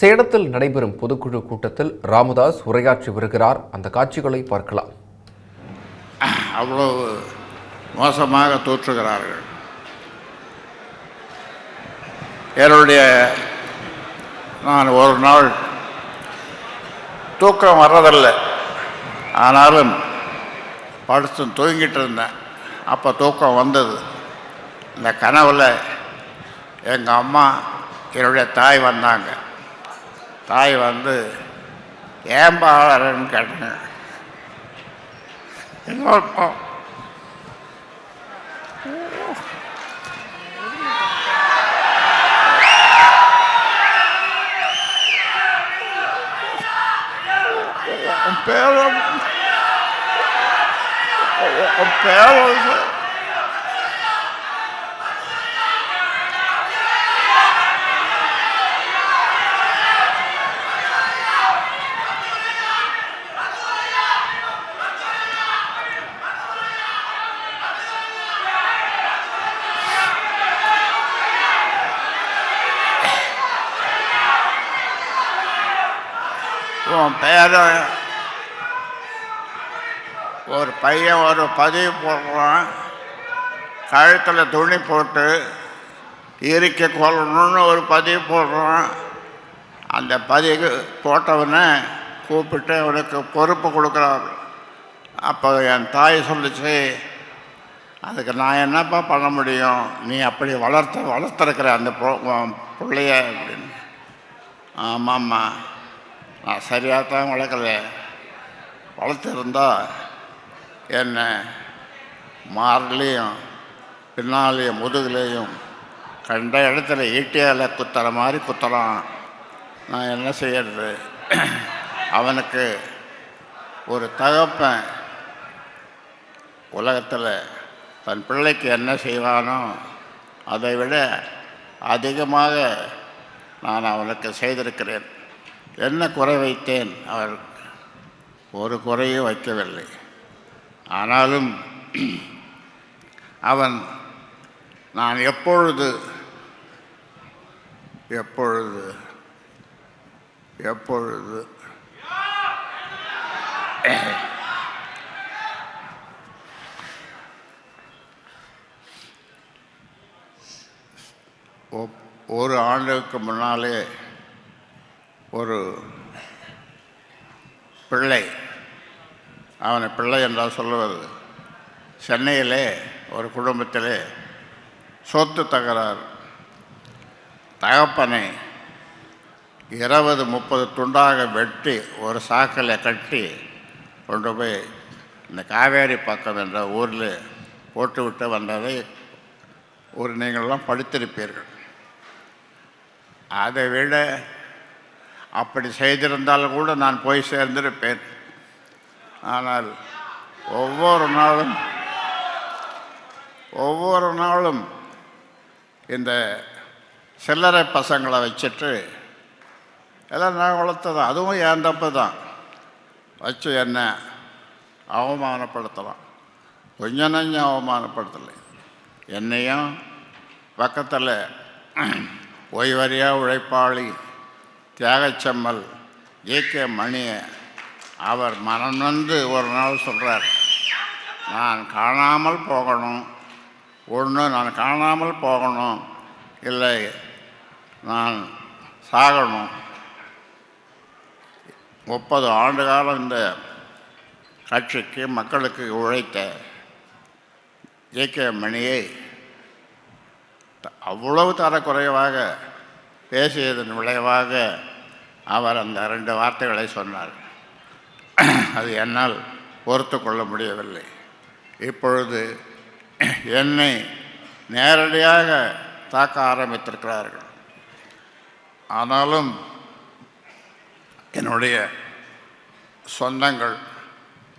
சேலத்தில் நடைபெறும் பொதுக்குழு கூட்டத்தில் ராமதாஸ் உரையாற்றி வருகிறார். அந்த காட்சிகளை பார்க்கலாம். அவ்வளவு மோசமாக தோற்றுகிறார்கள். என்னுடைய நான் ஒரு நாள் தூக்கம் வர்றதில்லை. ஆனாலும் படுத்து தூங்கிட்டு இருந்தேன். அப்போ தூக்கம் வந்தது. இந்த கனவில் எங்கள் அம்மா என்னுடைய தாய் வந்தாங்க. தாய் வந்து ஏன்பா அழறன்னு கேட்டாங்க என்னப்பா உன் பேரம் உன் பேரை ஒரு பையன் ஒரு பதிவு போடுறான். கழுத்தில் துணி போட்டு இறுக்கி கொள்ளணும்னு ஒரு பதிவு போடுறான். அந்த பதிவு போட்டவனை கூப்பிட்டு அவனுக்கு பொறுப்பு கொடுக்குறாரு அப்போ என் தாய் சொல்லுச்சு அதுக்கு நான் என்னப்பா பண்ண முடியும்? நீ அப்படி வளர்த்து வளர்த்துருக்குற அந்த பிள்ளைய அப்படின்னு. ஆமாம்மா. நான் சரியாக தான் வளர்க்குறேன் வளர்த்துருந்தா என்ன மார்லேயும் பின்னாலேயும் முதுகுலேயும் கண்ட இடத்துல ஈட்டியால் குத்துற மாதிரி குத்துறான் நான் என்ன செய்யறது? அவனுக்கு ஒரு தகப்பன் உலகத்தில் தன் பிள்ளைக்கு என்ன செய்வானோ அதை விட அதிகமாக நான் அவனுக்கு செய்திருக்கிறேன். என்ன குறை வைத்தேன்? அவர் ஒரு குறையும் வைக்கவில்லை. ஆனாலும் அவன் நான் எப்பொழுது எப்பொழுது எப்பொழுது ஒப்- ஒரு ஆண்டுக்கு முன்னாலே ஒரு பிள்ளை. அவனை பிள்ளை என்றால் சொல்லுவது சென்னையிலே ஒரு குடும்பத்திலே சொத்து தகராறு தகப்பனை இருபது முப்பது துண்டாக வெட்டி ஒரு சாக்கில் கட்டி கொண்டு போய் இந்த காவேரி பக்கம் என்ற ஊரில் போட்டுவிட்டு வந்ததை ஒரு நீங்களெல்லாம் படித்திருப்பீர்கள். அதை விட அப்படி செய்திருந்தால் கூட நான் போய் சேர்ந்திருப்பேன். ஆனால் ஒவ்வொரு நாளும் ஒவ்வொரு நாளும் இந்த சில்லறை பசங்களை வச்சுட்டு எல்லாம் நான் வளர்த்தது. அதுவும் என் தப்பு தான். வச்சு என்ன அவமானப்படுத்தலாம். கொஞ்சம் நஞ்சம் அவமானப்படுத்தலை. என்னையும் பக்கத்தில் ஓய்வறியா உழைப்பாளி தியாகச்சம்மல் ஏகே மணியை. அவர் மனம் வந்து ஒரு நாள் சொல்கிறார் நான் காணாமல் போகணும். ஒன்று நான் காணாமல் போகணும். இல்லை நான் சாகணும். முப்பது ஆண்டு காலம் இந்த கட்சிக்கு மக்களுக்கு உழைத்த ஏகே மணியை அவ்வளவு தரக்குறைவாக பேசியதன் விளைவாக அவர் அந்த ரெண்டு வார்த்தைகளை சொன்னார். அது என்னால் பொறுத்து கொள்ள முடியவில்லை. இப்பொழுது என்னை நேரடியாக தாக்க ஆரம்பித்திருக்கிறார்கள். ஆனாலும் என்னுடைய சொந்தங்கள்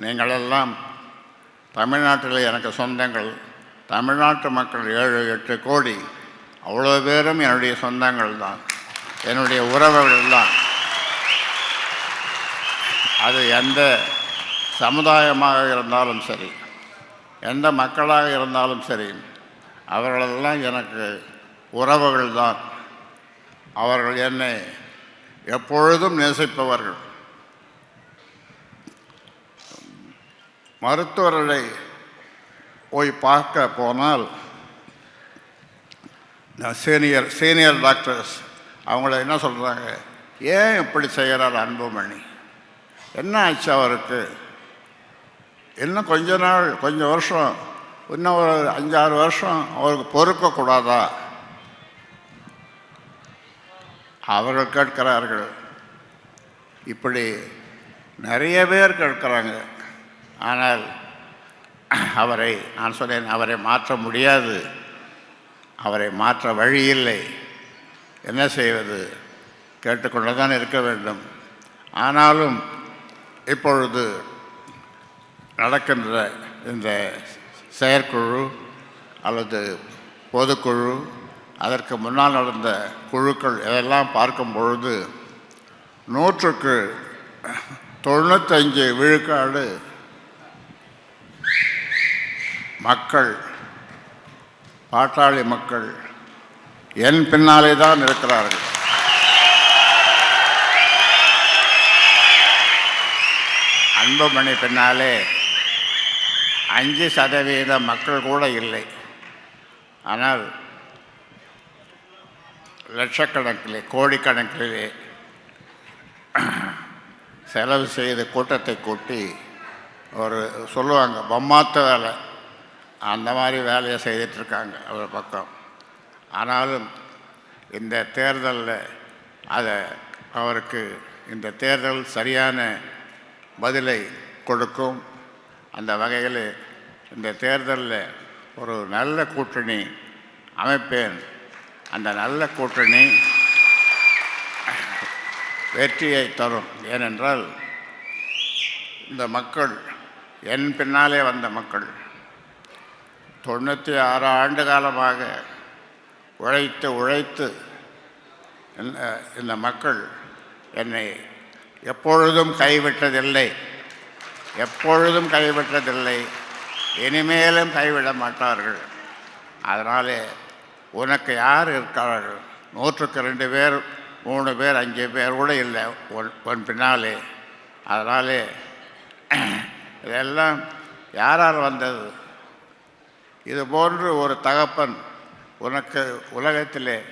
நீங்களெல்லாம் தமிழ்நாட்டில் எனக்கு சொந்தங்கள். தமிழ்நாட்டு மக்கள் ஏழு எட்டு கோடி. அவ்வளோ பேரும் என்னுடைய சொந்தங்கள் தான். என்னுடைய உறவுகள் தான். அது எந்த சமுதாயமாக இருந்தாலும் சரி எந்த மக்களாக இருந்தாலும் சரி அவர்களெல்லாம் எனக்கு உறவுகள் தான். அவர்கள் என்னை எப்பொழுதும் நேசிப்பவர்கள். மருத்துவர்களை போய் பார்க்க போனால் சீனியர் சீனியர் டாக்டர்ஸ் அவங்கள என்ன சொல்கிறாங்க ஏன் இப்படி செய்கிறார் அன்புமணி? என்ன ஆச்சு அவருக்கு? இன்னும் கொஞ்ச நாள் கொஞ்சம் வருஷம் இன்னும் ஒரு அஞ்சாறு வருஷம் அவருக்கு பொறுக்கக்கூடாதா? அவர்கள் கேட்கிறார்கள். இப்படி நிறைய பேர் கேட்கிறாங்க. ஆனால் அவரை நான் சொன்னேன் அவரை மாற்ற முடியாது. அவரை மாற்ற வழி இல்லை என்ன செய்வது? கேட்டுக்கொண்டு தான் இருக்க வேண்டும். ஆனாலும் இப்பொழுது நடக்கின்ற இந்த செயற்குழு அல்லது பொதுக்குழு அதற்கு முன்னால் நடந்த குழுக்கள் இதெல்லாம் பார்க்கும் பொழுது நூற்றுக்கு தொண்ணூத்தஞ்சு விழுக்காடு மக்கள் பாட்டாளி மக்கள் என் பின்னாலே தான் இருக்கிறார்கள். அன்புமணி பின்னாலே அஞ்சு சதவீத மக்கள் கூட இல்லை. ஆனால் லட்சக்கணக்கிலே கோடிக்கணக்கிலே செலவு செய்து கூட்டத்தை கூட்டி ஒரு சொல்லுவாங்க பொம்மாத்த வேலை. அந்த மாதிரி வேலையை செய்துட்ருக்காங்க ஒரு பக்கம். ஆனாலும் இந்த தேர்தலில் அதை அவருக்கு இந்த தேர்தல் சரியான பதிலை கொடுக்கும். அந்த வகையில் இந்த தேர்தலில் ஒரு நல்ல கூட்டணி அமைப்பேன். அந்த நல்ல கூட்டணி வெற்றியை தரும். ஏனென்றால் இந்த மக்கள் என் பின்னாலே வந்த மக்கள் தொண்ணூற்றி ஆறு ஆண்டு காலமாக உழைத்து உழைத்து இந்த- இந்த மக்கள் என்னை எப்பொழுதும் கைவிட்டதில்லை. எப்பொழுதும் கைவிட்டதில்லை. இனிமேலும் கைவிட மாட்டார்கள். அதனாலே உனக்கு யார் இருக்கிறார்கள் நூற்றுக்கு ரெண்டு பேர் மூணு பேர் அஞ்சு பேர் கூட இல்லை. ஒன் ஒன் பின்னாலே. அதனாலே இதெல்லாம் யாரால் வந்தது? இது போன்று ஒரு தகப்பன் உனக்கு உலகத்திலே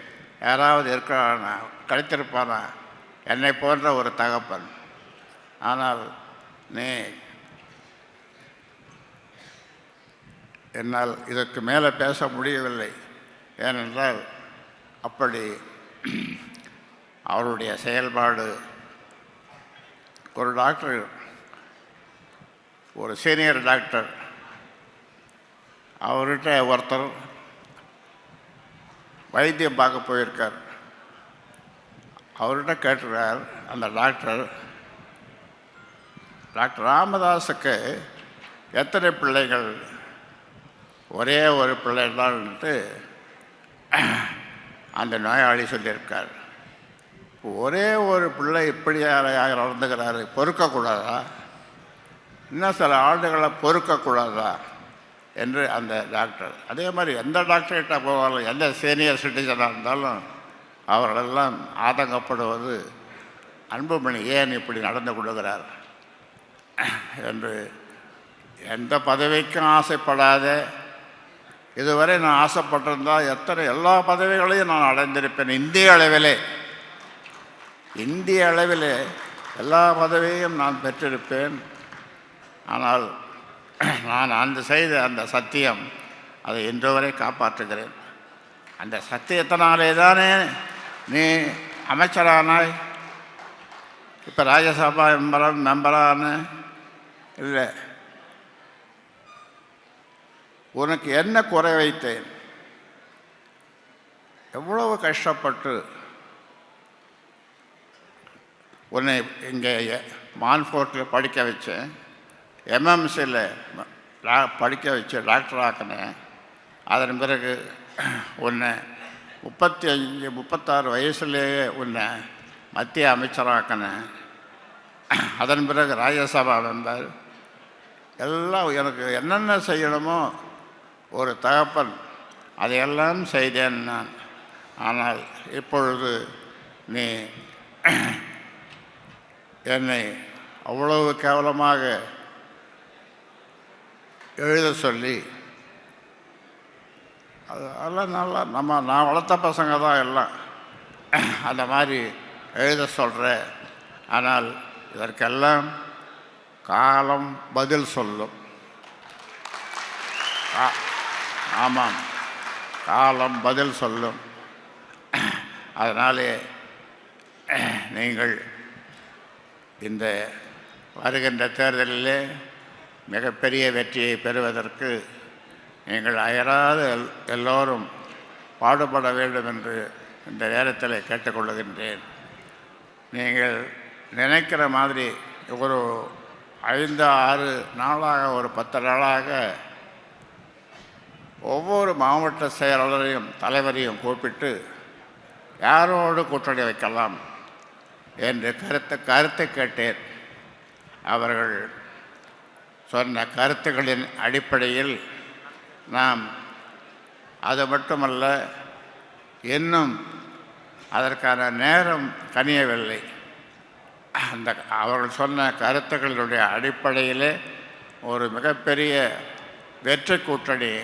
யாராவது இருக்கிறானா கிடைத்திருப்பானா? என்னை போன்ற ஒரு தகப்பன். ஆனால் நீ என்னால் இதற்கு மேலே பேச முடியவில்லை. ஏனென்றால் அப்படி அவருடைய செயல்பாடு ஒரு டாக்டர் ஒரு சீனியர் டாக்டர் அவர்கிட்ட ஒருத்தர் வைத்தியம் பார்க்க போயிருக்கார். அவர்கிட்ட கேட்டுறார் அந்த டாக்டர் டாக்டர் ராமதாஸுக்கு எத்தனை பிள்ளைகள்? ஒரே ஒரு பிள்ளை தான்ட்டு அந்த நோயாளி சொல்லியிருக்கார். ஒரே ஒரு பிள்ளை இப்படி நடந்துக்கிறாரு பொறுக்கக்கூடாதா? இன்னும் சில ஆண்டுகளை பொறுக்கக்கூடாதா? என்று அந்த டாக்டர் அதே மாதிரி எந்த டாக்டர்கிட்ட போவாலும் எந்த சீனியர் சிட்டிசனாக இருந்தாலும் அவர்களெல்லாம் ஆதங்கப்படுவது அன்புமணி ஏன் இப்படி நடந்து கொள்கிறார் என்று எந்த பதவிக்கும் ஆசைப்படாத இதுவரை நான் ஆசைப்பட்டிருந்தால் எத்தனை எல்லா பதவிகளையும் நான் அடைந்திருப்பேன். இந்திய அளவிலே இந்திய அளவிலே எல்லா பதவியையும் நான் பெற்றிருப்பேன். ஆனால் நான் அந்த செய்த அந்த சத்தியம் அதை இன்று வரை காப்பாற்றுகிறேன். அந்த சத்தியத்தினாலே தானே நீ அமைச்சரானாய்? இப்போ ராஜ்யசபா மெம்பரம் மெம்பரான இல்லை. உனக்கு என்ன குறை வைத்தேன்? எவ்வளவு கஷ்டப்பட்டு உன்னை இங்கே மான்ஃபோர்ட்டில் படிக்க வச்சேன். எம்எம்சியில் படிக்க வச்சு டாக்டர் ஆக்கினேன். அதன் பிறகு உன்னை முப்பத்தி அஞ்சு முப்பத்தாறு வயசுலேயே உன்னை மத்திய அமைச்சராக்கினேன். அதன் பிறகு ராஜ்யசபா மெம்பர் எல்லாம் எனக்கு என்னென்ன செய்யணுமோ ஒரு தகப்பன் அதையெல்லாம் செய்தேன் நான். ஆனால் இப்பொழுது நீ என்னை அவ்வளவு கேவலமாக எழுத சொல்லி அது அதெல்லாம் நல்லா நம்ம நான் வளர்த்த பசங்க தான் எல்லாம். அந்த மாதிரி எழுத சொல்கிறேன் ஆனால் இதற்கெல்லாம் காலம் பதில் சொல்லும். ஆ- ஆமாம் காலம் பதில் சொல்லும். அதனாலே நீங்கள் இந்த வருகின்ற தேர்தலிலே மிகப்பெரிய வெற்றியை பெறுவதற்கு நீங்கள் அயராது எல்- எல்லோரும் பாடுபட வேண்டும் என்று இந்த நேரத்தில் கேட்டுக்கொள்கின்றேன் நீங்கள் நினைக்கிற மாதிரி ஒரு ஐந்து ஆறு நாளாக ஒரு பத்து நாளாக ஒவ்வொரு மாவட்ட செயலாளரையும் தலைவரையும் கூப்பிட்டு யாரோடு கூட்டணி வைக்கலாம்? என்று கருத்து கருத்தை கேட்டேன். அவர்கள் சொன்ன கருத்துக்களின் அடிப்படையில் நாம் அது மட்டுமல்ல இன்னும் அதற்கான நேரம் கனியவில்லை. அந்த அவர்கள் சொன்ன கருத்துக்களினுடைய அடிப்படையிலே ஒரு மிகப்பெரிய வெற்றி கூட்டணி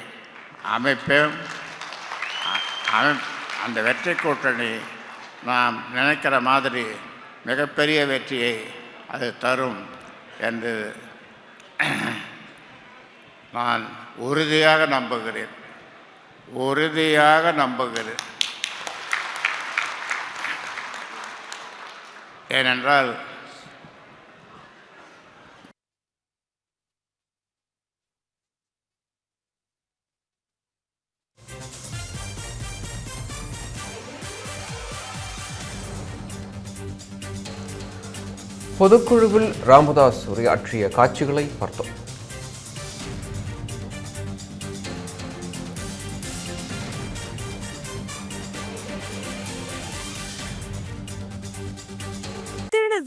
அமைப்பேன். அமை- அந்த வெற்றி கூட்டணி நாம் நினைக்கிற மாதிரி மிகப்பெரிய வெற்றியை அது தரும் என்று நான் உறுதியாக நம்புகிறேன். உறுதியாக நம்புகிறேன். ஏனென்றால் பொதுக்குழுவில் ராமதாஸ் உரையாற்றிய காட்சிகளை பார்த்தோம்.